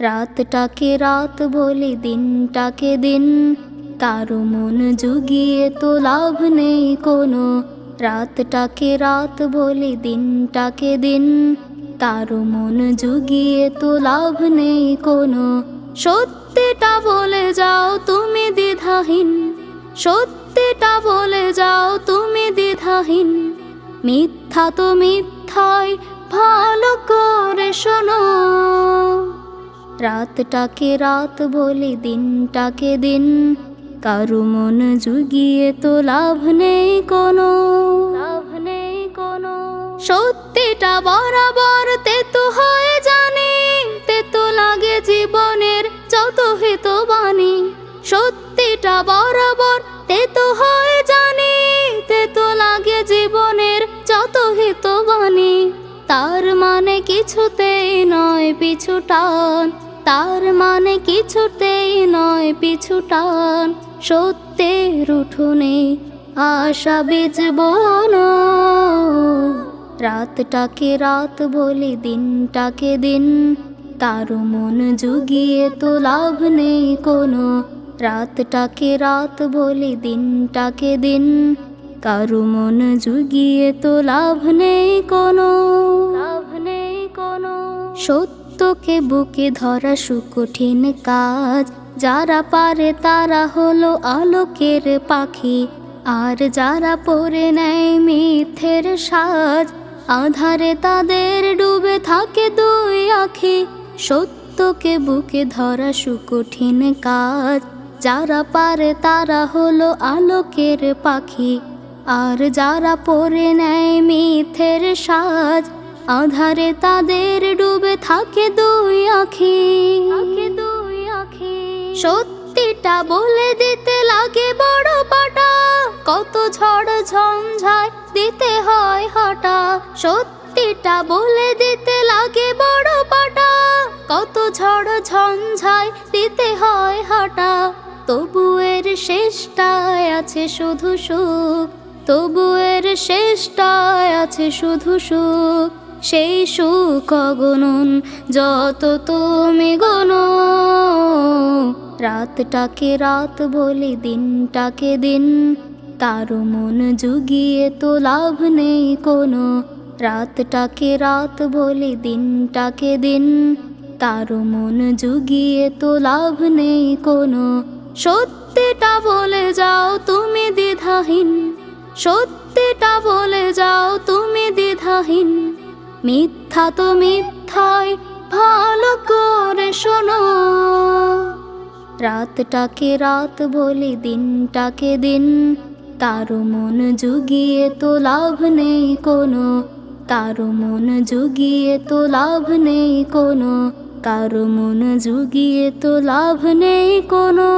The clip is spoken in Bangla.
রাতটাকে রাত বলি, দিনটাকে দিন। কারও মন জুগিয়ে তো লাভ নেই কোনো। রাতটাকে রাত বলি, দিনটাকে দিন। কারও মন জুগিয়ে তো লাভ নেই কোনো। সত্যিটা বলে যাও তুমি দ্বিধাহীন। সত্যিটা বলে যাও তুমি দ্বিধাহীন। মিথ্যা তো মিথ্যাই, ভালো করে শোনো। রাতটাকে রাত বলি, দিনটাকে দিন। কারু মন জুগিয়ে তো লাভ নেই কোনো। লাভ নেই কোনো সত্যিটা বরাবর তেতো হয়ে জানি, তেতো লাগে জীবনের যত হিত বাণী। সত্যিটা বরাবর তেতো হয়ে জানি, তেতো লাগে জীবনের যত হিত বাণী। তার মানে কিছুতেই নয় পিছু টান। তার মানে কিছুতেই নয় পিছু টান। সত্যের উঠোনে আশা বেচব না। রাতটাকে রাত বলি দিনটাকে দিন। কারও মন জুগিয়ে তো লাভ নেই কোনো। রাতটাকে রাত বলি দিনটাকে দিন। কারও মন জুগিয়ে তো লাভ নেই কোনো। লাভ নেই কোনো। সত্যকে বুকে ধরা সুকঠিন কাজ। যারা পারে তারা হলো আলোকের পাখি। আর যারা পরে নেয় মিথের সাজ, আধারে তাদের ডুবে থাকে দুই আখি। সত্যকে বুকে ধরা সুকঠিন কাজ। যারা পারে তারা হলো আলোকের পাখি। আর যারা পরে নেয় মিথের সাজ আধারে তাদের ডুবে থাকে দুই আখি। দুই আখি। সত্যিটা বলে দিতে লাগে বড় পাটা। কত ঝড় ঝঞ্ঝায় দিতে হয় হটা। সত্যিটা বলে দিতে লাগে বড় পাটা। কত ঝড় ঝঞ্ঝায় দিতে হয় হটা। তবু এর শেষটায় আছে শুধু সুখ। তবু এর শেষটায় আছে শুধু সুখ। সেই সুখ অগণন যত তুমি গনো রাতটাকে রাত বলি, দিনটাকে দিন। কারও মন জুগিয়ে তো লাভ নেই কোনো। রাতটাকে রাত বলি, দিনটাকে দিন। কারও মন জুগিয়ে তো লাভ নেই কোনো। সত্যিটা বলে যাও তুমি দ্বিধাহীন। সত্যিটা বলে যাও তুমি দ্বিধাহীন। মিথ্যা তো মিথ্যাই ভালো করে শোনো। রাতটাকে রাত বলি, দিনটাকে দিন। কারও মন জুগিয়ে তো লাভ নেই কোনো। কারও মন জুগিয়ে তো লাভ নেই কোনো। কারও মন জুগিয়ে তো লাভ নেই কোনো।